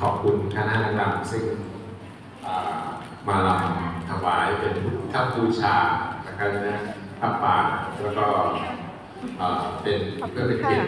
ขอบคุณคณะนางรำซึ่งมาลำถวายเป็นพุทธบูชาแล้วกันนะพระป่าแล้วก็เป็นเพื่อเป็นเกียรติ